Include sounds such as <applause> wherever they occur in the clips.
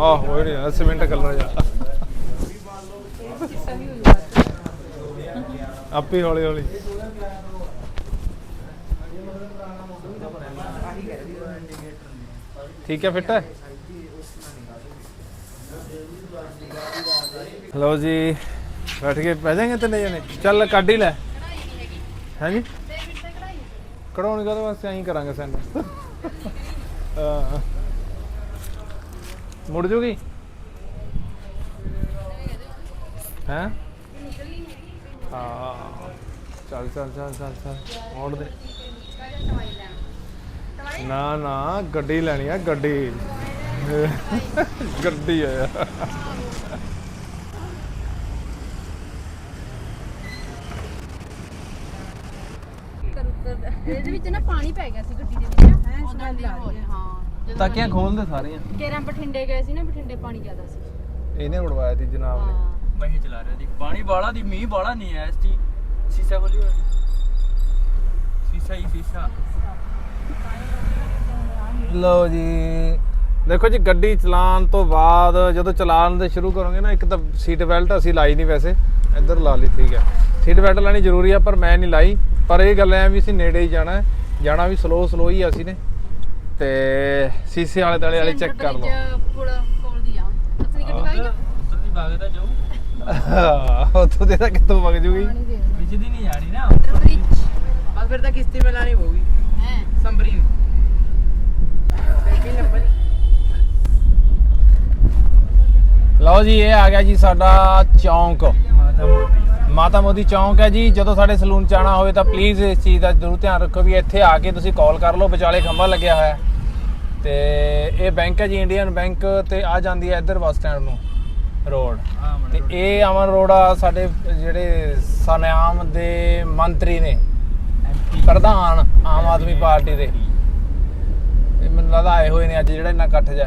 ਆਹੋ ਹੋਏ ਨਹੀਂ ਸਿਮੈਂਟ ਕਲਰ ਜਾ ਆਪੇ ਹੌਲੀ ਹੌਲੀ। ਠੀਕ ਹੈ, ਫਿੱਟ ਹੈ? ਲਓ ਜੀ, ਬੈਠ ਕੇ ਪੈ ਜਾਗੇ ਤਿੰਨੇ ਜਣੇ। ਚੱਲ, ਕੱਢ ਹੀ ਲੈ। ਹਾਂਜੀ ਕਢਾਉਣੀ ਕਾਹਦੇ ਵਾਸਤੇ ਐਂ ਕਰਾਂਗੇ ਸੈਂਡ ਹਾਂ ਮੁੜ ਜੂਗੀ? ਹੈ? ਹਾਂ। ਚੱਲ ਚੱਲ ਚੱਲ ਚੱਲ ਚੱਲ। ਮੋੜ ਦੇ। ਨਾ ਨਾ ਗੱਡੀ ਲੈਣੀ ਆ ਗੱਡੀ। ਗੱਡੀ ਆ ਯਾਰ। ਇਹਦੇ ਵਿੱਚ ਨਾ ਪਾਣੀ ਪੈ ਗਿਆ ਸੀ ਗੱਡੀ ਦੇ ਵਿੱਚ। ਹੈ ਸਮੈਲ ਆ ਰਹੀ ਹੈ ਹਾਂ। ਤਾਕੀਆਂ ਖੋਲਦੇ ਸਾਰੀਆਂ। ਕੇਰਾਂ ਬਠਿੰਡੇ ਗਏ ਸੀ ਨਾ ਬਠਿੰਡੇ ਪਾਣੀ ਜ਼ਿਆਦਾ ਸੀ। ਇਹਨੇ ਉਡਵਾਇਆ ਸੀ ਜਨਾਬ ਨੇ। ਹਾਂ। ਮੈਂ ਹੀ ਚਲਾ ਰਿਹਾ ਸੀ। ਪਾਣੀ ਬਾਲਾ ਦੀ ਮੀਂਹ ਬਾਲਾ ਨਹੀਂ ਆਇਆ ਇਸ ਦੀ ਸੀਸਾ ਖੋਲੀ ਹੋਇਆ ਸੀਸਾ ਹੀ ਸੀਸਾ। ਲਓ ਜੀ ਦੇਖੋ ਜੀ ਗੱਡੀ ਚਲਾਉਣ ਤੋਂ ਬਾਅਦ ਜਦੋਂ ਚਲਾਉਣ ਦੇ ਸ਼ੁਰੂ ਕਰੋਗੇ ਨਾ ਇੱਕ ਤਾਂ ਸੀਟ ਬੈਲਟ ਅਸੀਂ ਲਾਈ ਨਹੀਂ ਵੈਸੇ। ਇੱਧਰ ਲਾ ਲਈ ਠੀਕ ਹੈ। ਸੀਟ ਬੈਲਟ ਲਾਣੀ ਜ਼ਰੂਰੀ ਆ ਪਰ ਮੈਂ ਨਹੀਂ ਲਾਈ। ਪਰ ਇਹ ਗੱਲ ਐ ਵੀ ਅਸੀਂ ਨੇੜੇ ਹੀ ਜਾਣਾ ਹੈ। ਜਾਣਾ ਵੀ ਸਲੋ ਸਲੋ ਹੀ ਆ ਅਸੀਂ ਨੇ। ਤੇ ਸੀਸੇ ਵਾਲੇ ਦੁਆਲੇ ਵਾਲੇ ਚੈੱਕ ਕਰ ਲਓ। ਪੁਲ ਕੋਲ ਦੀ ਆ ਦੇ ਤਾਂ ਕਿੱਥੋਂ ਵਗ ਜੂਗੀ? ਵਿੱਚ ਨਹੀਂ ਜਾਣੀ ਨਾ। ਉੱਧਰ ਬ੍ਰਿਜ ਬਸ ਫਿਰ ਤਾਂ ਕਿਸ਼ਤੀ ਮੇ ਲਾਣੀ ਪਊਗੀ। ਹੈ? ਸੰਬਰੀ ਲਓ ਜੀ ਇਹ ਆ ਗਿਆ ਜੀ ਸਾਡਾ ਚੌਂਕ। ਮਾਤਾ ਮੋਦੀ ਚੌਂਕ ਹੈ ਜੀ। ਜਦੋਂ ਸਾਡੇ ਸਲੂਨ ਚ ਆਣਾ ਹੋਵੇ ਤਾਂ ਪਲੀਜ਼ ਇਸ ਚੀਜ਼ ਦਾ ਜ਼ਰੂਰ ਧਿਆਨ ਰੱਖੋ ਵੀ ਇੱਥੇ ਆ ਕੇ ਤੁਸੀਂ ਕਾਲ ਕਰ ਲਓ। ਵਿਚਾਲੇ ਖੰਭਾ ਲੱਗਿਆ ਹੋਇਆ ਹੈ। ਤੇ ਇਹ ਬੈਂਕ ਹੈ ਜੀ ਇੰਡੀਅਨ ਬੈਂਕ ਤੇ ਆ ਜਾਂਦੀ ਹੈ ਇੱਧਰ ਬੱਸ ਸਟੈਂਡ ਨੂੰ ਰੋਡ। ਤੇ ਇਹ ਅਮਨ ਰੋਡ ਆ ਸਾਡੇ ਜਿਹੜੇ ਸਨਿਆਮ ਦੇ ਮੰਤਰੀ ਨੇ। ਪ੍ਰਧਾਨ ਆਮ ਆਦਮੀ ਪਾਰਟੀ ਦੇ। ਇਹ ਮੈਨੂੰ ਲੱਗਦਾ ਆਏ ਹੋਏ ਨੇ ਅੱਜ ਜਿਹੜਾ ਇੰਨਾ ਇਕੱਠ ਜਾ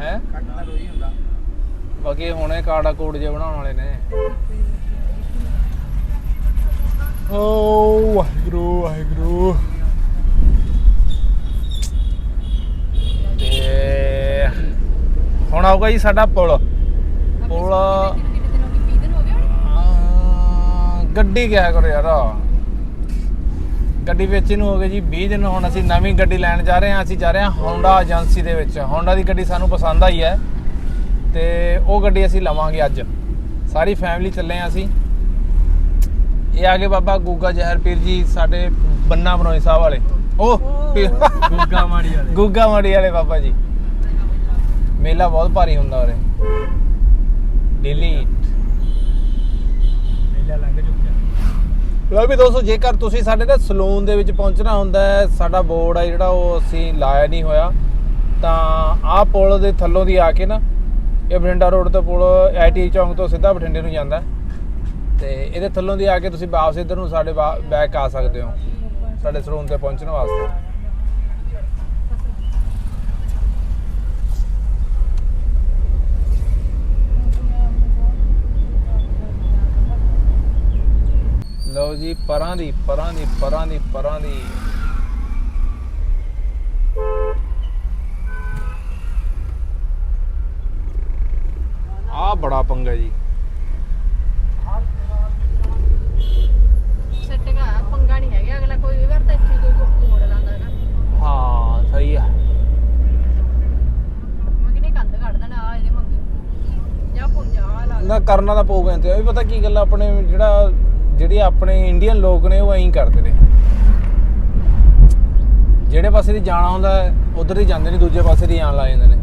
ਹੈ ਕੱਟ ਤਾਂ ਰੋਈ ਹੁੰਦਾ। ਬਾਕੀ ਹੁਣੇ ਕਾੜਾ ਕੋਡ ਜੇ ਬਣਾਉਣ ਵਾਲੇ ਨੇ। ਓ ਵਾਹਿਗੁਰੂ ਵਾਹਿਗੁਰੂ ਤੇ ਹੁਣ ਆਊਗਾ ਜੀ ਸਾਡਾ ਪੁਲ। ਪੁਲ ਕਿੰਨੇ ਦਿਨ ਹੋ ਗਏ? 20 ਦਿਨ ਹੋ ਗਏ ਅਹ, ਗੱਡੀ ਕਿਆ ਕਰੋ ਯਾਰ। ਗੱਡੀ ਵੇਚੀ ਨੂੰ ਹੋ ਗਏ ਜੀ 20 ਦਿਨ। ਹੁਣ ਅਸੀਂ ਨਵੀਂ ਗੱਡੀ ਲੈਣ ਜਾ ਰਹੇ ਹਾਂ ਅਸੀਂ ਜਾ ਰਹੇ ਹਾਂ Honda ਏਜੰਸੀ ਦੇ ਵਿੱਚ। Honda ਦੀ ਗੱਡੀ ਸਾਨੂੰ ਪਸੰਦ ਆਈ ਹੈ। ਤੇ ਉਹ ਗੱਡੀ ਅਸੀਂ ਲਵਾਂਗੇ ਅੱਜ। ਸਾਰੀ ਫੈਮਿਲੀ ਚੱਲੇ ਹਾਂ ਅਸੀਂ। ਇਹ ਆ ਗਏ ਬਾਬਾ ਗੂਗਾ ਜ਼ਹਿਰ ਪੀਰ ਜੀ ਸਾਡੇ ਬੰਨਾ ਬਨੋਈ ਸਾਹਿਬ ਵਾਲੇ। ਉਹ ਗੁੱਗਾ ਮਾੜੀ ਵਾਲੇ। ਗੁੱਗਾ ਮਾੜੀ ਵਾਲੇ ਬਾਬਾ ਜੀ। ਮੇਲਾ ਬਹੁਤ ਭਾਰੀ ਹੁੰਦਾ ਉਰੇ। ਡਿਲੀਟ ਮੇਲਾ ਲੰਘ ਚੁੱਕਿਆ। ਲੋ ਵੀ ਦੋਸਤੋ ਜੇਕਰ ਤੁਸੀਂ ਸਾਡੇ ਦੇ ਸਲੂਨ ਦੇ ਵਿੱਚ ਪਹੁੰਚਣਾ ਹੁੰਦਾ ਹੈ ਸਾਡਾ ਬੋਰਡ ਆ ਜਿਹੜਾ ਉਹ ਅਸੀਂ ਲਾਇਆ ਨਹੀਂ ਹੋਇਆ। ਤਾਂ ਆਹ ਪੁਲ ਦੇ ਥੱਲੋਂ ਦੀ ਆ ਕੇ ਨਾ ਇਹ ਬਠਿੰਡਾ ਰੋਡ ਤੋਂ ਪੁਲ ਆਈਟੀ ਚੌਂਕ ਤੋਂ ਸਿੱਧਾ ਬਠਿੰਡੇ ਨੂੰ ਜਾਂਦਾ। ਤੇ ਇਹਦੇ ਥੱਲੋਂ ਦੀ ਆ ਕੇ ਤੁਸੀਂ ਵਾਪਸ ਇੱਧਰ ਨੂੰ ਸਾਡੇ ਬੈਕ ਆ ਸਕਦੇ ਹੋ ਸਾਡੇ ਸਲੂਨ ਤੇ ਪਹੁੰਚਣ ਵਾਸਤੇ। ਲਓ ਜੀ ਪਰਾਂ ਦੀ ਪਰਾਂ ਦੀ ਪਰਾਂ ਦੀ ਪਰਾਂ ਦੀ। ਆ ਬੜਾ ਪੰਗਾ ਜੀ। ਸੈੱਟ ਗਾ ਪੰਗਾ ਨਹੀਂ ਹੈਗਾ ਅਗਲਾ ਕੋਈ ਵਾਰ ਤਾਂ ਇੱਥੇ ਕੋਈ ਮੋੜ ਲਾਂਦਾ ਹੈਗਾ। ਹਾਂ ਸਹੀ ਆ। ਮੈਂ ਕਿਨੇ ਕੰਧ ਕੱਢ ਦੇਣਾ ਆ ਇਹਦੇ ਮੰਗੀ। ਜਾ ਪੁੰਜਾ ਲਾ ਨਾ ਕਰਨਾ ਤਾਂ ਪਊਗਾ ਤੇ ਇਹ ਵੀ ਪਤਾ ਕੀ ਗੱਲ ਆਪਣੇ ਜਿਹੜਾ ਜਿਹੜੇ ਆਪਣੇ ਇੰਡੀਅਨ ਲੋਕ ਨੇ ਉਹ ਐਂ ਕਰਦੇ ਨੇ। ਜਿਹੜੇ ਪਾਸੇ ਦੀ ਜਾਣਾ ਹੁੰਦਾ ਉਧਰ ਹੀ ਜਾਂਦੇ ਨੇ ਦੂਜੇ ਪਾਸੇ ਦੀ ਆਣ ਲਾ ਜਾਂਦੇ ਨੇ।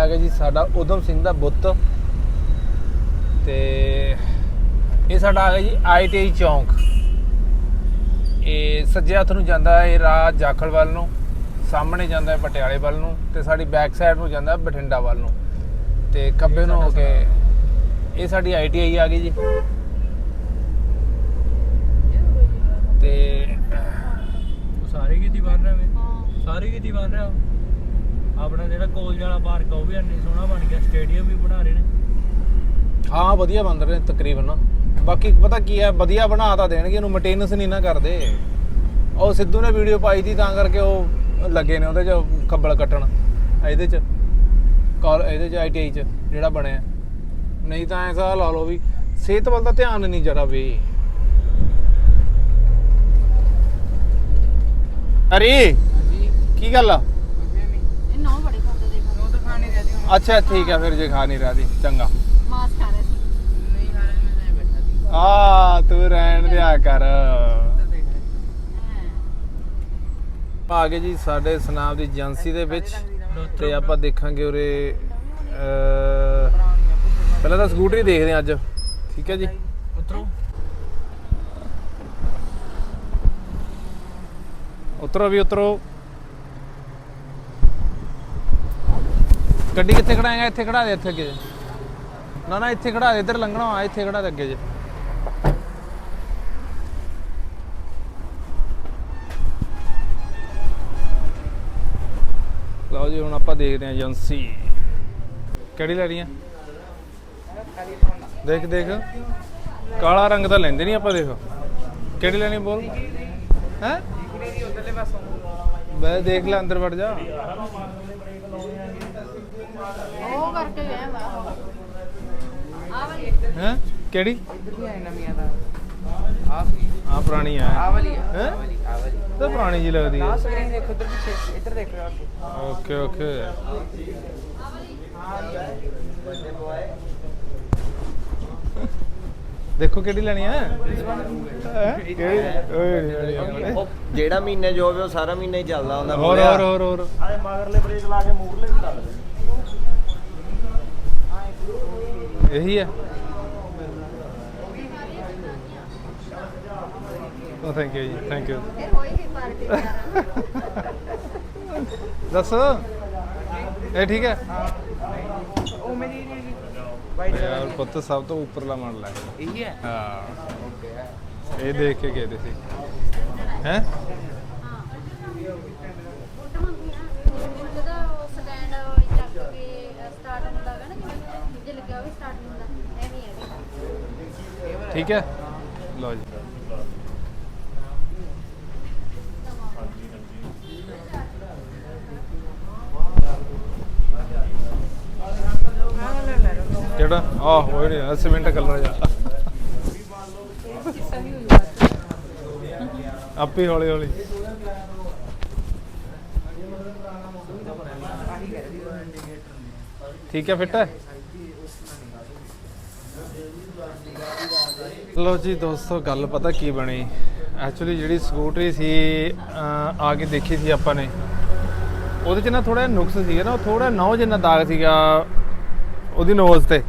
ਆ ਗਿਆ ਜੀ ਸਾਡਾ ਉਦਮ ਸਿੰਘ ਦਾ ਬੁੱਤ। ਤੇ ਇਹ ਸਾਡਾ ਆ ਗਿਆ ਜੀ ਆਈਟੀਆਈ ਚੌਂਕ। ਇਹ ਸੱਜੇ ਹੱਥ ਨੂੰ ਜਾਂਦਾ ਹੈ ਇਹ ਰਾਹ ਜਾਖਲ ਵੱਲ ਨੂੰ ਸਾਹਮਣੇ ਜਾਂਦਾ ਹੈ ਪਟਿਆਲੇ ਵੱਲ ਨੂੰ ਤੇ ਸਾਡੀ ਬੈਕ ਸਾਈਡ ਨੂੰ ਜਾਂਦਾ ਹੈ ਬਠਿੰਡਾ ਵੱਲ ਨੂੰ। ਤੇ ਖੱਬੇ ਨੂੰ ਹੋ ਕੇ ਇਹ ਸਾਡੀ ਆਈਟੀਆਈ ਆ ਗਈ ਜੀ। ਤੇ ਸਾਰੇ ਕੀ ਬਣ ਰਿਹਾ ਸਾਰੇ ਕੀ ਬਣ ਰਿਹਾ ਆਪਣਾ ਜਿਹੜਾ ਕੋਲਜ ਵਾਲਾ ਪਾਰਕ ਉਹ ਵੀ ਇੰਨੀ ਸੋਹਣਾ ਬਣ ਗਿਆ ਸਟੇਡੀਅਮ ਵੀ ਬਣਾ ਰਹੇ ਨੇ। ਹਾਂ ਵਧੀਆ ਬਣ ਰਹੇ ਨੇ ਤਕਰੀਬਨ ਬਾਕੀ ਪਤਾ ਕੀ ਹੈ ਵਧੀਆ ਬਣਾ ਤਾਂ ਦੇਣਗੇ ਇਹਨੂੰ ਮੇਨਟੇਨੈਂਸ ਨਹੀਂ ਨਾ ਕਰਦੇ। ਉਹ ਸਿੱਧੂ ਨੇ ਵੀਡੀਓ ਪਾਈ ਸੀ ਤਾਂ ਕਰਕੇ ਉਹ ਲੱਗੇ ਨੇ ਉਹਦੇ 'ਚ ਖੱਬਲ ਕੱਟਣ ਇਹਦੇ 'ਚ। ਕਾਲ ਇਹਦੇ 'ਚ ਆਈਟੀਆਈ 'ਚ ਜਿਹੜਾ ਬਣਿਆ। ਨਹੀਂ ਤਾਂ ਐਸਾ ਲਾ ਲਓ ਵੀ ਸਿਹਤ ਵੱਲ ਤਾਂ ਧਿਆਨ ਨਹੀਂ ਜਰਾ ਵੀ। ਅਰੇ ਕੀ ਗੱਲ ਆ? ਨਹੀਂ। ਇਹ ਨੌ ਬੜੇ ਖਾਂਦੇ ਦੇਖ। ਉਹ ਤਾਂ ਖਾਣੇ ਰਹੀ ਹੁਣ ਅੱਛਾ ਠੀਕ ਹੈ ਫਿਰ ਜੇ ਖਾ ਨਹੀਂ ਰਹੀ ਚੰਗਾ। ਮਾਸ ਖਾ ਰਹੇ ਸੀ। ਨਹੀਂ ਖਾ ਰਹੇ ਮੈਂ ਤਾਂ ਬੈਠਾ ਸੀ। ਆ ਤੂੰ ਰਹਿਣ ਦਿਆ ਕਰ। ਉੱਧਰ ਦੇਖ ਆ ਗਏ ਜੀ ਸਾਡੇ ਸਨਾਮ ਦੀ ਏਜੰਸੀ ਦੇ ਵਿੱਚ। ਤੇ ਆਪਾਂ ਦੇਖਾਂਗੇ ਉਰੇ ਪਹਿਲਾਂ ਤਾਂ ਸਕੂਟਰੀ ਦੇਖਦੇ ਹਾਂ ਅੱਜ। ਠੀਕ ਹੈ ਜੀ? ਉਤਰੋ। ਉਤਰੋ ਵੀ ਉਤਰੋ। ਗੱਡੀ ਕਿੱਥੇ ਖੜਾਏਗਾ? ਇੱਥੇ ਖੜਾ ਦੇ ਇੱਥੇ ਅੱਗੇ। ਨਾ ਨਾ ਇੱਥੇ ਖੜਾ ਦੇ ਇੱਧਰ ਲੰਘਣਾ ਆ ਇੱਥੇ ਖੜਾ ਦੇ ਅੱਗੇ ਜੇ। ਦੇਖਦੇ ਹਾਂ ਏਜੰਸੀ। ਕਿਹੜੀ ਲੈ ਰਹੀ ਆ ਦੇਖ ਦੇਖ। ਕਾਲਾ ਰੰਗ ਤਾਂ ਲੈਂਦੇ ਨਹੀਂ ਆਪਾਂ ਦੇਖ। ਕਿਹੜੀ ਲੈਣੀ ਬੋਲ? ਹੈ? ਬੈ ਦੇਖ ਲੈ ਅੰਦਰ ਵੜ ਜਾ। ਉਹ ਕਰਕੇ ਗਏ ਵਾ ਆ ਵਾਲੀ। ਹੈ? ਕਿਹੜੀ? ਇੱਧਰ ਵੀ ਆਏ ਨਵੀਆਂ ਦਾ। ਆ ਸੀ ਆ ਪੁਰਾਣੀ ਆ। ਆ ਵਾਲੀ ਆ। ਹੈਂ? ਆ ਵਾਲੀ ਆ ਵਾਲੀ। ਤਾਂ ਪੁਰਾਣੀ ਜੀ ਲੱਗਦੀ ਆ। ਹੈ ਸਕਰੀਨ ਦੇਖੋ ਇੱਧਰ ਪਿੱਛੇ ਇੱਧਰ ਦੇਖੋ ਆ ਕੇ। Okay okay. ਦੇਖੋ ਕਿਹੜੀ ਲੈਣੀ? ਕਿਹੜੀ? ਉਹ ਜਿਹੜਾ ਮਹੀਨੇ ਜੋ ਹੋਵੇ ਉਹ ਸਾਰਾ ਮਹੀਨਾ ਹੀ ਚੱਲਦਾ ਹੁੰਦਾ ਹੋਰ ਹੋਰ ਹੋਰ ਹੋਰ। ਆਏ ਮਗਰਲੇ ਬ੍ਰੇਕ ਲਾ ਕੇ ਮੂਰਲੇ ਵੀ ਲੱਗਦੇ ਇਹੀ ਹੈ ਉਹ thank you ji thank you ਫਿਰ ਹੋਏਗੀ ਪਾਰਟੀ ਯਾਰ ਦੱਸ ਇਹ ਠੀਕ ਹੈ ਉਹ ਮੇਰੀ ਨਹੀਂ ਵਾਈਟ ਯਾਰ ਪੁੱਤ ਸਭ ਤੋਂ ਉੱਪਰਲਾ ਮਾਡਲ ਹੈ ਇਹੀ ਹੈ ਹਾਂ ਓਕੇ ਇਹ ਦੇਖ ਕੇ ਗਏ ਤੇ ਸੀ ਹੈ ਹਾਂ ਫੋਟੋ ਮੰਗੀ ਨਾ ਜਦੋਂ ਸਟੈਂਡ ਚੱਕ ਕੇ ਸਟਾਰਟ ਹੁੰਦਾ ਹੈਗਾ ਨਾ ਜਿਵੇਂ ਜੇ ਲੱਗਿਆ ਉਹ ਵੀ ਸਟਾਰਟ ਹੁੰਦਾ ਐਵੇਂ ਹੈ ਇਹਦੇ। ਠੀਕ ਹੈ ਲਓ ਜੀ ਹਾਂ ਲੈ ਲੈ ਲਓ ਹੋਏ ਨੇ ਸਿਮੈਂਟ ਕਲਰ ਜਾ ਆਪੇ ਹੌਲੀ ਹੌਲੀ। ਠੀਕ ਹੈ, ਫਿੱਟ ਹੈ? ਲੋ ਜੀ ਦੋਸਤੋ, ਗੱਲ ਪਤਾ ਕੀ ਬਣੀ? ਐਕਚੁਅਲੀ ਜਿਹੜੀ ਸਕੂਟਰੀ ਸੀ ਆ ਕੇ ਦੇਖੀ ਸੀ ਆਪਾਂ ਨੇ। ਉਹਦੇ ਚ ਨਾ ਥੋੜਾ ਨੁਕਸ ਸੀਗਾ ਨਾ, ਉਹ ਥੋੜਾ ਨੌ ਜਿੰਨਾ ਦਾਗ ਸੀਗਾ ਉਹਦੀ ਨੋਜ਼ ਤੇ।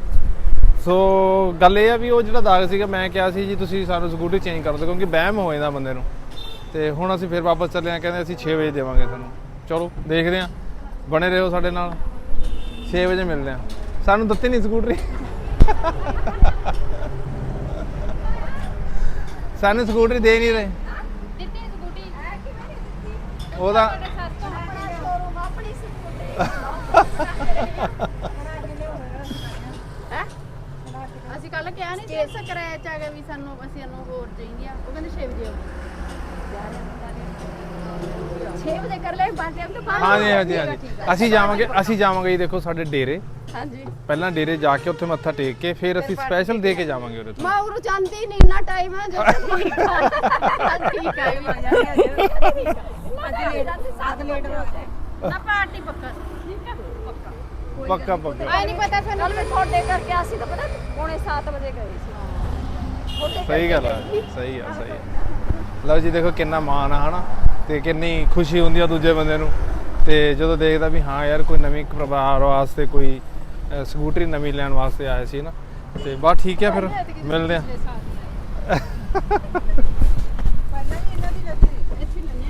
ਸੋ ਗੱਲ ਇਹ ਆ ਵੀ ਉਹ ਜਿਹੜਾ ਦਾਗ ਸੀਗਾ ਮੈਂ ਕਿਹਾ ਸੀ ਜੀ ਤੁਸੀਂ ਸਾਨੂੰ ਸਕੂਟਰੀ ਚੇਂਜ ਕਰ ਦਿਓ ਕਿਉਂਕਿ ਵਹਿਮ ਹੋ ਜਾਂਦਾ ਬੰਦੇ ਨੂੰ। ਤੇ ਹੁਣ ਅਸੀਂ ਫਿਰ ਵਾਪਸ ਚੱਲੇ ਆ ਕਹਿੰਦੇ ਅਸੀਂ 6 ਵਜੇ ਦੇਵਾਂਗੇ ਤੁਹਾਨੂੰ। ਚਲੋ ਦੇਖਦੇ ਆ ਬਣੇ ਰਹੋ ਸਾਡੇ ਨਾਲ। 6 ਵਜੇ ਮਿਲਦੇ ਆ ਸਾਨੂੰ ਦਿੱਤੀ ਨਹੀਂ ਸਕੂਟਰੀ। ਸਾਨੂੰ ਸਕੂਟਰੀ ਦੇ ਨਹੀਂ ਰਹੇ। ਦਿੱਤੀ ਸਕੂਟੀ। ਉਹਦਾ ਆਪਣੀ <laughs> ਹੈ ਅਸੀਂ ਕੱਲ ਕਿਹਾ ਨਹੀਂ ਸੀ ਸਕ੍ਰੈਚ ਆ ਗਿਆ ਵੀ ਸਾਨੂੰ ਅਸੀਂ ਇਹਨੂੰ ਹੋਰ ਚਾਹੀਦੀ ਆ। ਉਹ ਕਹਿੰਦੇ 6 ਵਜੇ ਆਓ। 6 ਵਜੇ ਕਰ ਲੈ ਬਾਅਦ ਟਾਈਮ ਤੋਂ ਬਾਅਦ ਹਾਂਜੀ ਹਾਂਜੀ ਹਾਂਜੀ। ਅਸੀਂ ਜਾਵਾਂਗੇ ਅਸੀਂ ਜਾਵਾਂਗੇ ਜੀ ਦੇਖੋ ਸਾਡੇ ਡੇਰੇ। ਹਾਂਜੀ। ਪਹਿਲਾਂ ਡੇਰੇ ਜਾ ਕੇ ਉੱਥੇ ਮੱਥਾ ਟੇਕ ਕੇ ਫਿਰ ਅਸੀਂ ਸਪੈਸ਼ਲ ਦੇ ਕੇ ਜਾਵਾਂਗੇ ਉਰੇ ਤੋਂ। ਮੈਂ ਉਰੋਂ ਜਾਂਦੀ ਨਹੀਂ ਇੰਨਾ ਟਾਈਮ ਹੈ ਜਦੋਂ <laughs> ਠੀਕ ਆ। ਠੀਕ ਆ ਆ ਜਾਂਦੇ ਅੱਜ ਲੇਟ ਅੱਜ ਲੇਟ ਨਾ ਪਾਰਟੀ ਪੱਕਾ। ਠੀਕ ਹੈ ਪੱਕਾ। ਪੱਕਾ ਪੱਕਾ। ਆਈ ਨਹੀਂ ਪਤਾ ਫਿਰ ਮੈਂ ਤੁਹਾਡੇ ਕਰਕੇ ਆਸੀ ਤਾਂ ਪਤਾ ਪੌਣੇ 7 ਵਜੇ ਗਏ ਸੀ। ਤੁਹਾਡੇ ਸਹੀ ਗੱਲ ਹੈ ਸਹੀ ਆ ਸਹੀ ਆ। ਲਓ ਜੀ ਦੇਖੋ ਕਿੰਨਾ ਮਾਣ ਆ ਹਨਾ? ਤੇ ਕਿੰਨੀ ਖੁਸ਼ੀ ਹੁੰਦੀ ਆ ਦੂਜੇ ਬੰਦੇ ਨੂੰ। ਤੇ ਜਦੋਂ ਦੇਖਦਾ ਵੀ ਹਾਂ ਯਾਰ ਕੋਈ ਨਵੀਂ ਪਰਿਵਾਰ ਵਾਸਤੇ ਕੋਈ ਸਕੂਟਰੀ ਨਵੀਂ ਲੈਣ ਵਾਸਤੇ ਆਏ ਸੀ ਨਾ ਤੇ ਬਸ ਠੀਕ ਹੈ ਫਿਰ ਮਿਲਦੇ ਆ। <laughs> ਪਹਿਲਾਂ ਵੀ ਇਹਨਾਂ ਦੀ ਲੱਗੀ। ਇੱਥੇ ਲੈਣੇ ਆ।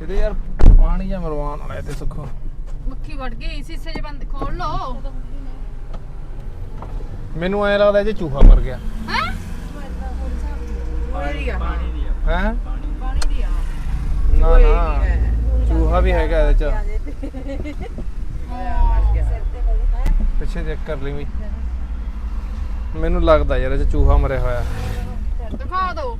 ਇਹਦੇ ਯਾਰ ਪਾਣੀ ਜਾਂ ਮਰਵਾਉਣ ਵਾਲਾ ਤੇ ਸੁੱਖੋ। ਮੱਖੀ ਵੜ ਗਈ ਸੀਸੇ ਜੇ ਬੰਦ ਖੋਲ ਲੋ ਮੈਨੂੰ ਐ ਲੱਗਦਾ ਜੇ ਚੂਹਾ ਮਰ ਗਿਆ। ਹੈ? ਪਾਣੀ ਦੀ ਆ। ਹੈ? ਪਾਣੀ ਦੀ ਆ। ਨਾ ਨਾ। ਚੂਹਾ ਵੀ ਹੈਗਾ ਇਹਦੇ ਚ। ਪਿੱਛੇ ਚੈੱਕ ਕਰ ਲਈ ਵੀ। ਮੈਨੂੰ ਲੱਗਦਾ ਯਾਰ ਇਹ ਚ ਚੂਹਾ ਮਰਿਆ ਹੋਇਆ। ਦਿਖਾ ਦਿਓ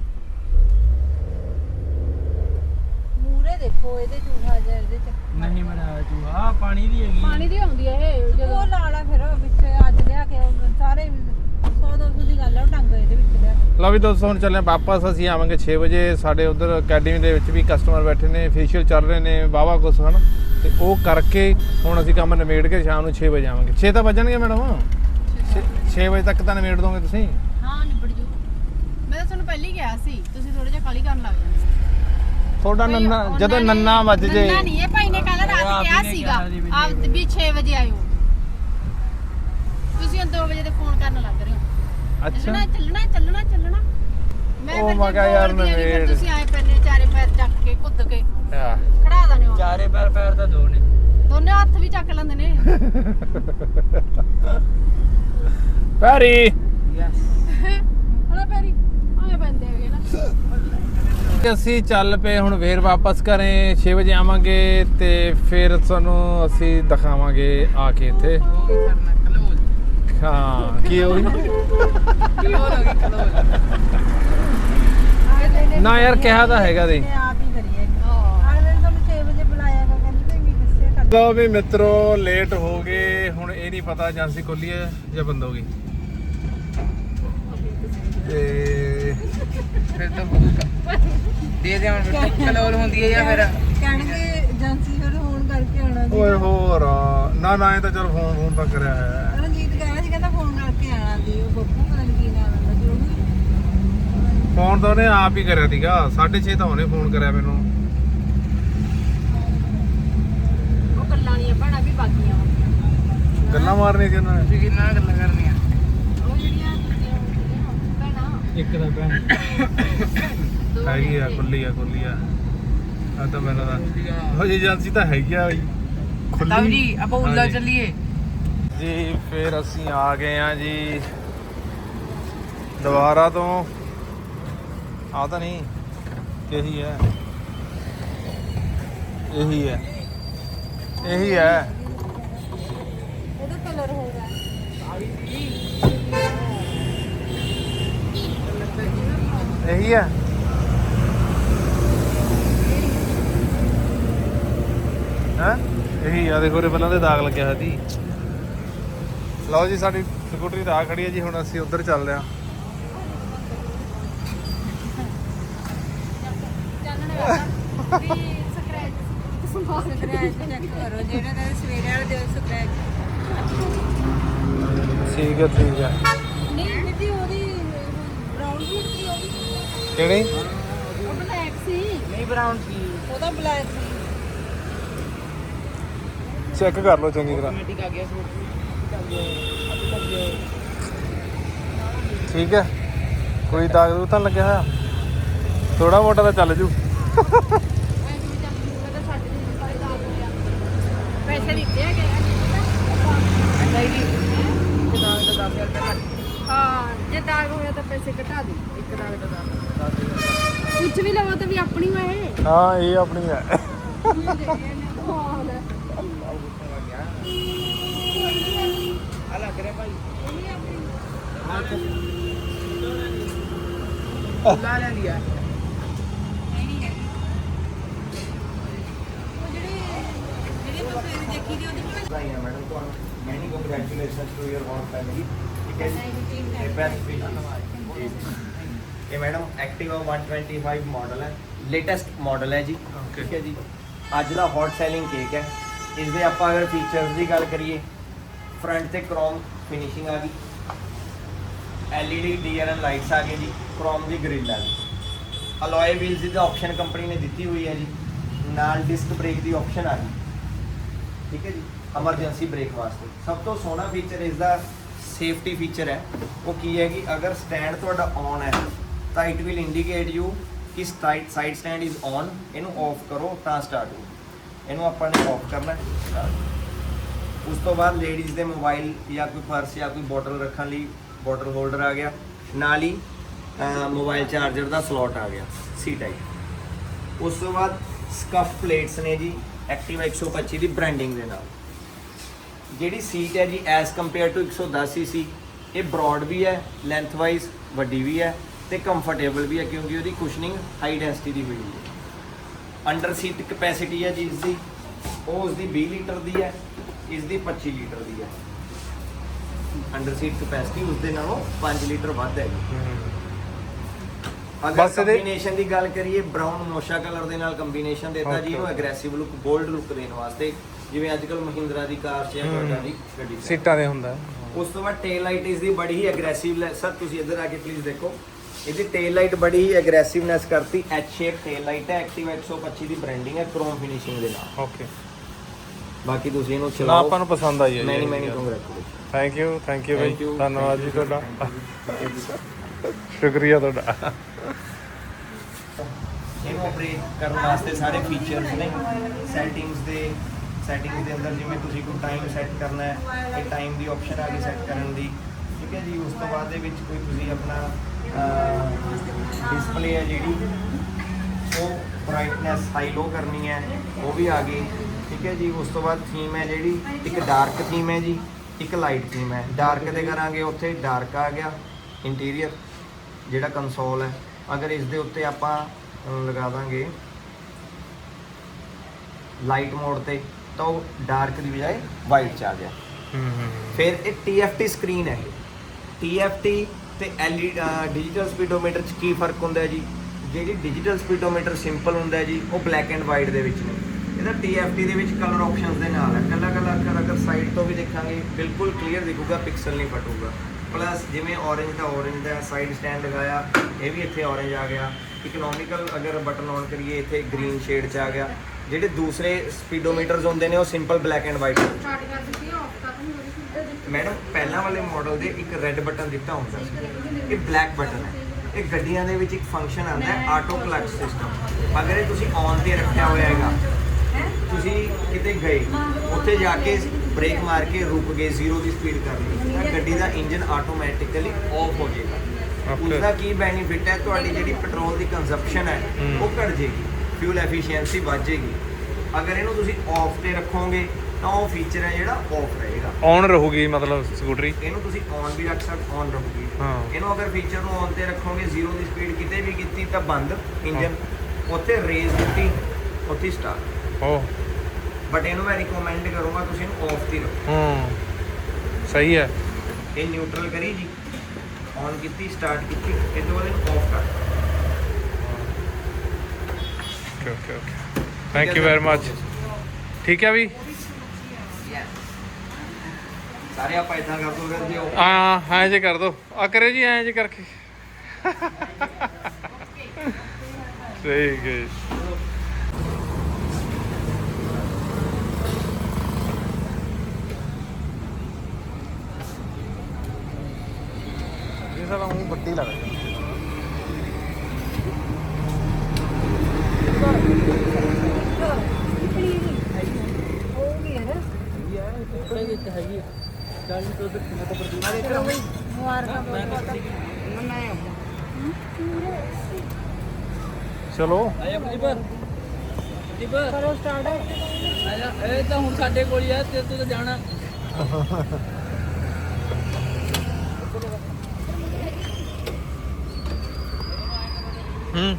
ਮੂਰੇ ਦੇਖੋ ਇਹਦੇ ਚੂਹਾ ਜਿਹਾ ਇਹਦੇ ਚ। ਨਹੀਂ ਮੇਰਾ ਤੂੰ ਆ ਪਾਣੀ ਦੀ ਹੈਗੀ ਪਾਣੀ ਦੀ ਆਉਂਦੀ ਹੈ ਇਹ ਜਦੋਂ ਉਹ ਲਾਲਾ ਫਿਰ ਵਿੱਚ ਅੱਜ ਲਿਆ ਕੇ ਉਹ ਸਾਰੇ 100 200 ਦੀ ਗੱਲ ਹੈ ਉਹ ਟੰਗ ਇਹਦੇ ਵਿੱਚ ਲਿਆ ਲਓ ਵੀ ਦੋਸਤੋ ਹੁਣ ਚੱਲੇ ਹਾਂ ਵਾਪਸ ਅਸੀਂ ਆਵਾਂਗੇ 6 ਵਜੇ ਸਾਡੇ ਉਧਰ ਅਕੈਡਮੀ ਦੇ ਵਿੱਚ ਵੀ ਕਸਟਮਰ ਬੈਠੇ ਨੇ ਫੇਸ਼ੀਅਲ ਚੱਲ ਰਹੇ ਨੇ ਵਾਵਾ ਕੁਛ ਹਨ? ਤੇ ਉਹ ਕਰਕੇ ਹੁਣ ਅਸੀਂ ਕੰਮ ਨਿਬੇੜ ਕੇ ਸ਼ਾਮ ਨੂੰ 6 ਵਜੇ ਆਵਾਂਗੇ। 6 ਤਾਂ ਵੱਜਣਗੇ ਮੈਡਮ 6 ਵਜੇ ਤੱਕ ਤਾਂ ਨਿਬੇੜ ਦੋਗੇ ਤੁਸੀਂ? ਹਾਂ ਨਿਬੜ ਜੂ। ਮੈਂ ਤਾਂ ਤੁਹਾਨੂੰ ਪਹਿਲਾਂ ਹੀ ਕਿਹਾ ਸੀ ਤੁਸੀਂ ਥੋੜਾ ਜਿਹਾ ਕਾਲੀ ਕਰਨ ਲੱਗ ਜਾਂਦੇ ਤੁਹਾਡਾ ਬਈ ਨੰਨਾ ਜਦੋਂ ਨੰਨਾ ਵੱਜ ਜੇ। ਨੰਨਾ ਨਹੀਂ ਇਹ ਭਾਈ ਨੇ ਕੱਲ ਉਹ ਰਾਤ ਹੀ ਕਿਹਾ ਸੀਗਾ ਆਪ ਵੀ 6 ਵਜੇ ਆਇਓ। ਤੁਸੀਂ ਹੁਣ 2 ਵਜੇ ਦੇ ਫੋਨ ਕਰਨ ਲੱਗ ਰਹੇ ਹੋ। ਅੱਛਾ। ਚੱਲਣਾ ਚੱਲਣਾ ਚੱਲਣਾ ਉਹ ਮੈਂ ਯਾਰ ਨਵੇੜ। ਤੁਸੀਂ ਆਏ ਪੈਨੇ ਚਾਰੇ ਪੈਰ ਚੱਕ ਕੇ ਕੁੱਦ ਕੇ। ਆਹ, ਖੜਾ ਦਨੇ ਹੋ ਚਾਰੇ ਪੈਰ ਪੈਰ ਤਾਂ ਦੋ ਨੇ। ਦੋਨੇ ਹੱਥ ਵੀ ਚੱਕ ਲੈਂਦੇ ਨੇ। ਪੈਰੀ। ਹਣਾ ਪੈਰੀ ਆਏ ਪੈਂਦੇ ਹੈਗੇ ਨਾ। ਅਸੀਂ ਚੱਲ ਪਏ ਹੁਣ ਫੇਰ ਵਾਪਸ ਘਰੇ 6 ਵਜੇ ਆਵਾਂਗੇ ਤੇ ਫਿਰ ਤੁਹਾਨੂੰ ਅਸੀਂ ਦਿਖਾਵਾਂਗੇ ਆ ਕੇ ਇੱਥੇ। ਹਾਂ ਕੀ ਹੋ ਨਾ ਯਾਰ ਕਿਹਾ ਤਾਂ ਹੈਗਾ ਦੇ ਆਪ ਹੀ ਕਰੀਏ ਅਗਲੇ ਨੇ ਤੁਹਾਨੂੰ 6 ਵਜੇ ਬੁਲਾਇਆ ਗਾ ਕਹਿੰਦੇ ਵੀ ਕਿਸੇ ਕਰ ਲੋ ਵੀ ਮਿੱਤਰੋ ਲੇਟ ਹੋ ਗਏ ਹੁਣ ਇਹ ਨਹੀਂ ਪਤਾ ਏਜੰਸੀ ਖੁੱਲੀ ਹੈ ਜਾਂ ਬੰਦ ਹੋ ਗਈ। ਤੇ ਫਿਰ ਤਾਂ ਹੋਊਗਾ ਦੇ ਦੇ ਹੁਣ ਫਿਰ ਕਲੋਜ਼ ਹੁੰਦੀ ਹੈ ਜਾਂ ਫਿਰ? ਕਹਿਣਗੇ ਏਜੰਸੀ ਫਿਰ ਫੋਨ ਕਰਕੇ ਆਉਣਾ ਜੀ। ਓਏ ਹੋਰ ਨਾ ਨਾ ਇਹ ਤਾਂ ਚਲ ਫੋਨ ਫੋਨ ਤਾਂ ਕਰਿਆ ਹੈ। ਰਣਜੀਤ ਕਹਿਣਾ ਸੀ ਕਹਿੰਦਾ ਫੋਨ ਕਰਕੇ ਆਣਾ ਦੀ ਉਹ ਬੱਬੂ ਪਤਾ ਨਹੀਂ ਕੀ ਨਾਮ ਹੈ ਜੀ ਉਹਨੂੰ ਫੋਨ ਤਾਂ ਉਹਨੇ ਆਪ ਹੀ ਕਰਿਆ ਸੀਗਾ 6:30 ਤਾਂ ਉਹਨੇ ਫੋਨ ਕਰਿਆ ਮੈਨੂੰ। ਉਹ ਗੱਲਾਂ ਨਹੀਂ ਬਣਾ ਵੀ ਬਾਕੀਆਂ। ਗੱਲਾਂ ਮਾਰਨੀ ਸੀ ਉਹਨਾਂ ਨੇ। ਤੁਸੀਂ ਕਿੰਨਾ ਨਾਲ ਗੱਲਾਂ ਕਰਨੀਆਂ? ਉਹ ਜਿਹੜੀਆਂ ਭੈਣਾਂ। ਇੱਕ ਦਾ ਭੈਣ। ਹੈਗੀ ਆ। ਖੁੱਲੀ ਆ ਖੁੱਲੀ ਆ। ਆ ਤਾਂ ਮੈਨੂੰ ਤਾਂ ਉਹ ਜੀ ਏਜੰਸੀ ਤਾਂ ਹੈਗੀ ਆ ਬਈ। ਲਵ ਜੀ ਆਪਾਂ ਉੱਲਾ। ਚੱਲੀਏ। ਜੀ ਫਿਰ ਅਸੀਂ ਆ ਗਏ ਆ ਜੀ ਦੁਬਾਰਾ ਤੋਂ। ਆ ਤਾਂ ਨਹੀਂ ਇਹੀ ਹੈ। ਇਹੀ ਹੈ। ਇਹੀ ਹੈ। ਉਹਦਾ ਕਲਰ ਹੋਊਗਾ ਇਹੀ ਹੈ। ਹਾਂ? ਇਹੀ ਆ ਦੇਖੋ ਰੇ ਪਹਿਲਾਂ ਦੇ ਦਾਗ ਲੱਗਿਆ ਹੋਇਆ ਸੀ। ਲਓ ਜੀ ਸਾਡੀ ਸਕੂਟਰੀ ਤਾਂ ਆ ਖੜੀ ਹੈ ਜੀ ਹੁਣ ਅਸੀਂ ਉੱਧਰ ਚੱਲਦੇ ਹਾਂ। ਚਾਨਣ ਵਾਲਾ ਵੀ ਸਕ੍ਰੈਚ ਸਕ੍ਰੈਚ ਚੈੱਕ ਕਰੋ ਜਿਹੜੇ ਦਾ ਸਵੇਰੇ ਵਾਲੇ ਦੇ ਸਕ੍ਰੈਚ ਠੀਕ ਹੈ ਠੀਕ ਹੈ। ਨਹੀਂ ਮਿੱਟੀ ਉਹਦੀ ਬਰਾਊਨ ਵੀ ਸੀ ਉਹ ਵੀ ਕਿਹੜੀ ਉਹ ਬਲੈਕ ਸੀ। ਨਹੀਂ ਬਰਾਊਨ ਸੀ। ਉਹਦਾ ਬਲੈਕ ਸੀ। ਚੈੱਕ ਕਰ ਲਓ ਚੰਗੀ ਤਰ੍ਹਾਂ। ਆਟੋਮੈਟਿਕ ਆ ਗਿਆ ਸੂਟ। ਠੀਕ ਹੈ। ਕੋਈ ਦਾਗ ਦੂਗ ਤਾਂ ਲੱਗਿਆ ਹੋਇਆ? ਥੋੜਾ ਮੋਟਾ ਤਾਂ ਚੱਲ ਜੂ। ਪੈਸੇ ਦਿੱਤੇ ਹੈਗੇ ਨਹੀਂ? ਜੀ ਕਿਦਾਂ ਦਾ 10000 ਰੁਪਏ ਘੱਟ। ਹਾਂ ਜੇ ਦਾਗ ਹੋਇਆ ਤਾਂ ਪੈਸੇ ਘਟਾ ਦੇ। ਇੱਕ ਦਾਗ ਦਾ 10 ਕੁਝ ਵੀ ਲਵੋ ਤਾਂ ਵੀ ਆਪਣੀ ਹੋਏ। ਹਾਂ ਇਹ ਆਪਣੀ ਹੈ ਆ ਲੱਗ ਰਿਹਾ ਭਾਈ? ਲਾ ਲੈ ਲਿਆ। ਵਧਾਈਆਂ ਮੈਡਮ ਤੁਹਾਨੂੰ many congratulations to your home family ਠੀਕ ਹੈ ਜੀ? ਇਹ ਬੈਸਟ ਵੀ ਇਹ ਮੈਡਮ ਐਕਟਿਵਾ 125 ਮਾਡਲ ਹੈ। ਲੇਟੈਸਟ ਮਾਡਲ ਹੈ ਜੀ। ਠੀਕ ਹੈ ਜੀ? ਅੱਜ ਦਾ ਹੌਟ ਸੈਲਿੰਗ ਕੇਕ ਹੈ। ਇਸ ਦੇ ਆਪਾਂ ਅਗਰ ਫੀਚਰਸ ਦੀ ਗੱਲ ਕਰੀਏ ਫਰੰਟ ਤੇ ਕ੍ਰੋਮ ਫਿਨਿਸ਼ਿੰਗ ਆ ਗਈ। LED DRM ਲਾਈਟਸ ਆ ਗਏ ਜੀ ਕ੍ਰੋਮ ਦੀ ਗ੍ਰਿਲ ਆ ਗਈ। ਅਲੋਏ ਵੀਲਸ ਦੀ ਆਪਸ਼ਨ ਕੰਪਨੀ ਨੇ ਦਿੱਤੀ ਹੋਈ ਹੈ ਜੀ। ਨਾਲ ਡਿਸਕ ਬ੍ਰੇਕ ਦੀ ਆਪਸ਼ਨ ਆ ਗਈ। ਠੀਕ ਹੈ ਜੀ ਐਮਰਜੈਂਸੀ ਬ੍ਰੇਕ ਵਾਸਤੇ। ਸਭ ਤੋਂ ਸੋਹਣਾ ਫੀਚਰ ਇਸ ਦਾ ਸੇਫਟੀ ਫੀਚਰ ਹੈ। ਉਹ ਕੀ ਹੈ ਕਿ ਅਗਰ ਸਟੈਂਡ ਤੁਹਾਡਾ ਔਨ ਹੈ ਤਾਂ ਇਟ ਵਿਲ ਇੰਡੀਕੇਟ ਯੂ ਕਿ side side stand is on ਇਹਨੂੰ ਆਫ ਕਰੋ ਤਾਂ ਸਟਾਰਟ ਹੋ ਇਹਨੂੰ ਆਪਾਂ ਨੇ ਆਫ ਕਰਨਾ ਸਟਾਰਟ start। ਉਸ ਤੋਂ ਬਾਅਦ ਲੇਡੀਜ਼ ਦੇ ਮੋਬਾਈਲ ਜਾਂ ਕੋਈ ਪਰਸ ਜਾਂ ਕੋਈ ਬੋਟਲ ਰੱਖਣ ਲਈ ਬੋਟਲ ਹੋਲਡਰ ਆ ਗਿਆ। ਨਾਲ ਹੀ ਮੋਬਾਈਲ ਚਾਰਜਰ ਦਾ ਸਲੋਟ ਆ ਗਿਆ ਸੀ ਟਾਈਪ ਉਸ ਤੋਂ ਬਾਅਦ ਸਕਫ ਪਲੇਟਸ ਨੇ ਜੀ ਐਕਟਿਵਾ 125 ਦੀ ਬ੍ਰਾਂਡਿੰਗ ਦੇ ਨਾਲ। ਜਿਹੜੀ ਸੀਟ ਹੈ ਜੀ ਐਸ ਕੰਪੇਅਰ ਟੂ 110 ਸੀਸੀ ਇਹ ਬ੍ਰੌਡ ਵੀ ਹੈ ਲੈਂਥ ਵਾਈਜ਼ ਵੱਡੀ ਵੀ ਹੈ ਤੇ ਕੰਫਰਟੇਬਲ ਵੀ ਹੈ, ਕਿਉਂਕਿ ਉਹਦੀ ਕੁਸ਼ਨਿੰਗ ਹਾਈ ਡੈਂਸਿਟੀ ਦੀ ਹੋਈ ਹੈ। ਅੰਡਰ ਸੀਟ ਕਪੈਸਿਟੀ ਹੈ ਜੀ ਇਸ ਦੀ, ਉਹ ਉਸ ਦੀ 20 ਲੀਟਰ ਦੀ ਹੈ। ਇਸ ਦੀ 25 ਲੀਟਰ ਦੀ ਹੈ। ਅੰਡਰ ਸੀਟ ਕਪੈਸਿਟੀ ਉਸ ਦੇ ਨਾਲੋਂ 5 ਲੀਟਰ ਵੱਧ ਹੈ ਅਗਰ ਬਸ ਇਹਦੇ- ਕੰਬੀਨੇਸ਼ਨ ਦੀ ਗੱਲ ਕਰੀਏ ਬ੍ਰਾਊਨ ਮੋਸ਼ਾ ਕਲਰ ਦੇ ਨਾਲ ਕੰਬੀਨੇਸ਼ਨ ਦਿੱਤਾ ਜੀ. ਇਹਨੂੰ ਐਗਰੈਸਿਵ ਲੁੱਕ ਬੋਲਡ ਲੁੱਕ ਦੇਣ ਵਾਸਤੇ ਜਿਵੇਂ ਅੱਜ ਕੱਲ ਮਹਿੰਦਰਾ ਦੀ ਕਾਰ ਚ ਜਾਂ। ਟੋਇਟਾ ਦੀ ਗੱਡੀ 'ਚ। ਸੀਟਾਂ ਦੇ ਹੁੰਦਾ। ਉਸ ਤੋਂ ਬਾਅਦ ਟੇਲ ਲਾਈਟ ਇਸ ਦੀ ਬੜੀ ਹੀ ਐਗਰੈਸਿਵ ਸਰ ਤੁਸੀਂ ਇੱਧਰ ਆ ਕੇ ਪਲੀਜ਼ ਦੇਖੋ। ਇਹਦੀ ਟੇਲ ਲਾਈਟ ਬੜੀ ਹੀ ਐਗਰੈਸਿਵਨੈਸ ਕਰਤੀ। ਐਚ ਸ਼ੇਪ ਟੇਲ ਲਾਈਟ ਹੈ ਐਕਟਿਵ 125 ਦੀ ਬ੍ਰਾਂਡਿੰਗ ਹੈ ਕ੍ਰੋਮ ਫਿਨਿਸ਼ਿੰਗ ਦੇ ਨਾਲ। ਓਕੇ ਬਾਕੀ ਤੁਸੀਂ ਇਹਨੂੰ ਨਾ ਚਲਾਓ। ਆਪਾਂ ਨੂੰ ਪਸੰਦ ਆਈ ਹੈ many many congratulation thank you thank you Thank ਬਈ you. ਧੰਨਵਾਦ ਜੀ ਤੁਹਾਡਾ। ਸ਼ੁਕਰੀਆ ਤੁਹਾਡਾ। ਇਹਨੂੰ ਆਪਰੇਟ ਕਰਨ ਵਾਸਤੇ ਸਾਰੇ ਫੀਚਰਸ ਨੇ। ਸੈਟਿੰਗਸ ਦੇ ਸੈਟਿੰਗਸ ਦੇ ਅੰਦਰ ਜਿਵੇਂ ਤੁਸੀਂ ਕੋਈ ਟਾਈਮ ਸੈੱਟ ਕਰਨਾ ਹੈ ਇਹ ਟਾਈਮ ਦੀ ਆਪਸ਼ਨ ਆ ਗਈ ਸੈੱਟ ਕਰਨ ਦੀ। ਠੀਕ ਹੈ ਜੀ ਉਸ ਤੋਂ ਬਾਅਦ ਦੇ ਵਿੱਚ ਕੋਈ ਤੁਸੀਂ ਆਪਣਾ ਡਿਸਪਲੇ ਹੈ ਜਿਹੜੀ ਉਹ ਬ੍ਰਾਈਟਨੈਸ ਹਾਈ ਲੋ ਕਰਨੀ ਹੈ ਉਹ ਵੀ ਆ ਗਈ। ਠੀਕ ਹੈ ਜੀ ਉਸ ਤੋਂ ਬਾਅਦ ਥੀਮ ਹੈ ਜਿਹੜੀ ਇੱਕ ਡਾਰਕ ਥੀਮ ਹੈ ਜੀ ਇੱਕ ਲਾਈਟ ਥੀਮ ਹੈ। ਡਾਰਕ ਤੇ ਕਰਾਂਗੇ ਉੱਥੇ ਡਾਰਕ ਆ ਗਿਆ ਇੰਟੀਰੀਅਰ ਜਿਹੜਾ ਕੰਸੋਲ ਹੈ। ਅਗਰ ਇਸ ਦੇ ਉੱਤੇ ਆਪਾਂ ਲਗਾ ਦਾਂਗੇ ਲਾਈਟ ਮੋਡ ਤੇ ਤਾਂ ਉਹ ਡਾਰਕ ਦੀ ਬਜਾਏ ਵਾਈਟ ਚ ਆ ਗਿਆ। ਫਿਰ ਇਹ TFT ਸਕਰੀਨ ਹੈ TFT ਤੇ LED ਡਿਜੀਟਲ ਸਪੀਡੋਮੀਟਰ ਚ ਕੀ ਫ਼ਰਕ ਹੁੰਦਾ ਹੈ ਜੀ? ਜਿਹੜੀ ਡਿਜੀਟਲ ਸਪੀਡੋਮੀਟਰ ਸਿੰਪਲ ਹੁੰਦਾ ਹੈ ਜੀ ਉਹ ਬਲੈਕ ਐਂਡ ਵਾਈਟ ਦੇ ਵਿੱਚ ਨੇ। ਇਹਦਾ TFT ਦੇ ਵਿੱਚ ਕਲਰ ਆਪਸ਼ਨਸ ਦੇ ਨਾਲ ਹੈ। ਕੱਲਾ ਕੱਲਾ ਅੱਖਰ ਅਗਰ ਸਾਈਡ ਤੋਂ ਵੀ ਦੇਖਾਂਗੇ ਬਿਲਕੁਲ ਕਲੀਅਰ ਦਿਖੂਗਾ ਪਿਕਸਲ ਨਹੀਂ ਫਟੂਗਾ। ਪਲੱਸ ਜਿਵੇਂ orange ਦਾ orange ਦਾ ਸਾਈਡ ਸਟੈਂਡ ਲਗਾਇਆ ਇਹ ਵੀ ਇੱਥੇ orange ਆ ਗਿਆ। ਇਕਨੋਮਿਕਲ ਅਗਰ ਬਟਨ ਔਨ ਕਰੀਏ ਇੱਥੇ ਗ੍ਰੀਨ ਸ਼ੇਡ ਚ ਆ ਗਿਆ। ਜਿਹੜੇ ਦੂਸਰੇ ਸਪੀਡੋਮੀਟਰਸ ਹੁੰਦੇ ਨੇ ਉਹ simple black and white start ਕਰ ਦਿੱਤੀ ਆਫ ਦਿੰਦੀ ਮੈਡਮ ਪਹਿਲਾਂ ਵਾਲੇ ਮਾਡਲ ਦੇ ਇੱਕ ਰੈੱਡ ਬਟਨ ਦਿੱਤਾ ਹੁੰਦਾ ਸੀ। ਇਹ ਬਲੈਕ ਬਟਨ ਹੈ। ਇਹ ਗੱਡੀਆਂ ਦੇ ਵਿੱਚ ਇੱਕ ਫੰਕਸ਼ਨ ਆਉਂਦਾ ਹੈ ਆਟੋ ਕਲਚ ਸਿਸਟਮ ਅਗਰ ਇਹ ਤੁਸੀਂ ਔਨ ਤੇ ਰੱਖਿਆ ਹੋਇਆ ਹੈਗਾ ਤੁਸੀਂ ਕਿਤੇ ਗਏ ਉੱਥੇ ਜਾ ਕੇ ਬ੍ਰੇਕ ਮਾਰ ਕੇ ਰੁਕ ਗਏ ਜ਼ੀਰੋ ਦੀ ਸਪੀਡ ਕਰ ਲਈ ਤਾਂ ਗੱਡੀ ਦਾ ਇੰਜਨ ਆਟੋਮੈਟਿਕਲੀ ਆਫ ਹੋ ਜਾਏਗਾ। Okay. ਉਸ ਦਾ ਕੀ ਬੈਨੀਫਿਟ ਹੈ? ਤੁਹਾਡੀ ਜਿਹੜੀ ਪੈਟਰੋਲ ਦੀ ਕੰਜ਼ੰਪਸ਼ਨ ਹੈ। ਉਹ ਘਟ ਜਾਏਗੀ ਫਿਊਲ ਐਫੀਸ਼ੀਐਂਸੀ ਵੱਧ ਜਾਏਗੀ। ਅਗਰ ਇਹਨੂੰ ਤੁਸੀਂ ਆਫ ਤੇ ਰੱਖੋਗੇ ਤਾਂ ਉਹ ਫੀਚਰ ਹੈ ਜਿਹੜਾ ਆਫ ਰਹੇਗਾ। ਔਨ ਰਹੂਗੀ ਮਤਲਬ ਸਕੂਟਰੀ? ਇਹਨੂੰ ਤੁਸੀਂ ਔਨ ਵੀ ਰੱਖ ਸਕਦੇ ਔਨ ਰਹੂਗੀ। ਹਾਂ। ਇਹਨੂੰ ਅਗਰ ਫੀਚਰ ਨੂੰ ਔਨ ਤੇ ਰੱਖੋਗੇ ਜ਼ੀਰੋ ਦੀ ਸਪੀਡ ਕਿਤੇ ਵੀ ਕੀਤੀ ਤਾਂ ਬੰਦ ਇੰਜਨ ਉੱਥੇ ਰੇਜ਼ ਦਿੱਤੀ ਉੱਥੇ ਸਟਾਰਟ ਓ। ਬਟ ਇਹਨੂੰ ਮੈਂ ਰਿਕਮੈਂਡ ਕਰੂੰਗਾ ਤੁਸੀਂ ਇਹਨੂੰ ਆਫ ਤੇ ਰੱਖੋ। ਹੂੰ ਸਹੀ ਹੈ। ਇਹ ਨਿਊਟਰਲ ਕਰੀ ਜੀ। ਔਨ ਕੀਤੀ ਸਟਾਰਟ ਕੀਤੀ ਇਹ ਤੋਂ ਬਾਅਦ ਇਹਨੂੰ ਆਫ ਕਰ okay okay okay thank you very much ਠੀਕ ਹੈ ਵੀ? ਸਾਰੇ ਆਪਾਂ ਇਦਾਂ ਕਰ ਦੋ ਅਗਰ ਜੇ ਆ ਹਾਂ ਜੇ ਕਰ ਦੋ। ਆ ਕਰੇ ਜੀ ਐਂ ਜੇ ਕਰਕੇ। <laughs> ਸਹੀ ਗਈ ਉਹ ਵੱਡੀ ਲੱਗਦਾ ਚਲੋ। ਆਇਆ ਬਲੀਬਰ ਬਲੀਬਰ ਕਰੋ ਸਟਾਰਟ। ਆਇਆ ਇਹ ਤਾਂ ਹੁਣ ਸਾਡੇ ਕੋਲ ਹੀ ਆ ਤੇ ਤੂੰ ਤਾਂ ਜਾਣਾ ਹੂੰ।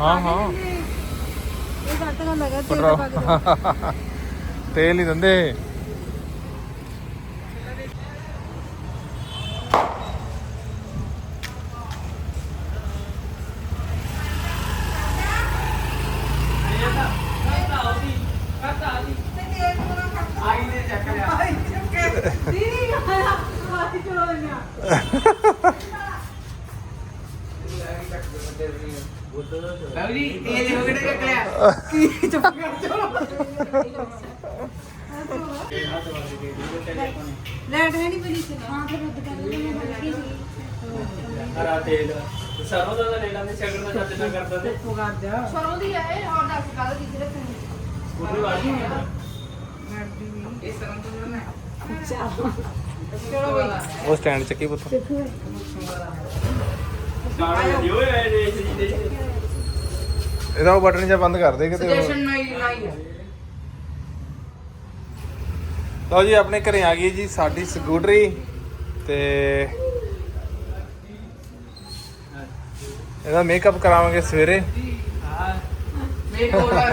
ਹਾਂ ਹਾਂ। ਇਹ ਘੱਟ ਨਾ ਲਗਾ ਪੈਟਰੋਲ ਤੇਲ ਹੀ ਦਿੰਦੇ ਇਹ। ਆਈ ਨੇ ਚੱਕ ਲਿਆ ਬਾਬੂ ਜੀ ਤੇਲ ਹੋ ਗਿਆ ਚੱਕ ਲਿਆ ਲੈਟ ਹੈ ਨਹੀਂ ਪਲੀ ਸੀ ਹਾਂ ਫਿਰ ਰੱਦ ਕਰ ਦਿੰਦੇ ਮੈਂ ਬਲਕੀ ਸੀ ਹਰਾ ਤੇਲ ਸਰੋਂ ਦਾ ਲੈ ਲਾਂਦੇ ਸ਼ਗਨ ਦਾ ਛੱਡ ਨਾ ਕਰਦਾ ਤੇ ਸਰੋਂ ਦੀ ਹੈ ਇਹ ਹੋਰ ਦੱਸ ਕੱਲ ਦੀ ਜਿਹੜੇ ਤੂੰ ਸਕੂਟਰੀ ਵਾਲੀ ਨਹੀਂ ਹੈ। ਇਸ ਤਰ੍ਹਾਂ ਤੋਂ ਨਾ ਚਲੋ ਬਈ। ਉਹ ਸਟੈਂਡ ਚੱਕੀ ਪੁੱਤ। ਦਿਓ ਇਹ ਜੀ ਇਹਦਾ ਉਹ ਬਟਨ ਜਿਹਾ ਬੰਦ ਕਰ ਦੇ ਕਿਤੇ ਸਟੇਸ਼ਨ ਨਹੀਂ ਲਾਈ ਆ। ਲਓ ਜੀ ਆਪਣੇ ਘਰੇ ਆ ਗਈ ਜੀ ਸਾਡੀ ਸਕੂਟਰੀ ਤੇ ਇਹਦਾ ਮੇਕਅਪ ਕਰਾਵਾਂਗੇ ਸਵੇਰੇ। ਓਵਰ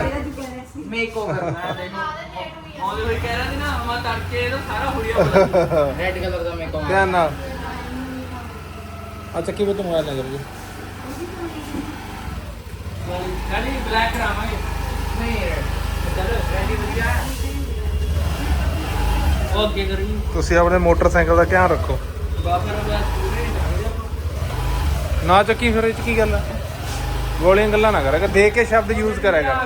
ਮੇਕ ਓਵਰ ਮੈਂ ਦੇਖੋ ਉਹਦੇ ਹੋਈ ਕਹਿ ਰਿਹਾ ਸੀ ਨਾ ਮੈਂ ਤੜਕੇ ਇਹਦਾ ਸਾਰਾ ਹੁਲੀਆ ਬਣਾ ਰੈਡ ਕਲਰ ਦਾ ਮੇਕ ਓਵਰ ਧਿਆਨ ਨਾਲ। ਆ ਚੱਕੀ ਵਿੱਚ ਮੋਬਾਈਲ ਨਾ ਕਰੋ ਗਾੜੀ ਬਲੈਕ ਕਰਾਵਾਂਗੇ। ਨਹੀਂ ਰੈਡ ਚਲੋ ਰੈਡੀ ਵਧੀਆ ਉਹ ਅੱਗੇ ਕਰੀ ਤੁਸੀਂ ਆਪਣੇ ਮੋਟਰਸਾਈਕਲ ਦਾ ਧਿਆਨ ਰੱਖੋ। ਬਾਬਰ ਪੂਰੇ ਨਾ ਚੱਕੀ ਫਿਰ ਇਹ ਚ ਕੀ ਗੱਲ ਹੈ ਗੋਲੀਆਂ ਗੱਲਾਂ ਨਾ ਕਰੇਗਾ ਦੇਖ ਕੇ ਸ਼ਬਦ ਯੂਜ਼ ਕਰੇਗਾ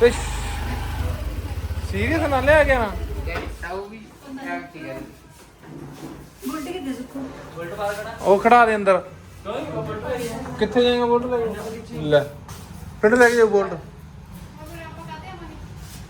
ਤੇ ਸੀਰੀਅਸ ਨਾ ਲਿਆ ਗਿਆ ਨਾ। ਆਉ ਵੀ ਠੀਕ ਬੁਲਟ ਬਾਹਰ ਖੜਾ ਉਹ ਖੜਾ ਦੇ ਅੰਦਰ। ਕਿੱਥੇ ਜਾਏਗਾ ਬੋਲਟ ਲੈ ਕੇ? ਲੈ। ਪਿੰਡ ਲੈ ਕੇ ਜਾਓ ਬੋਲਟ।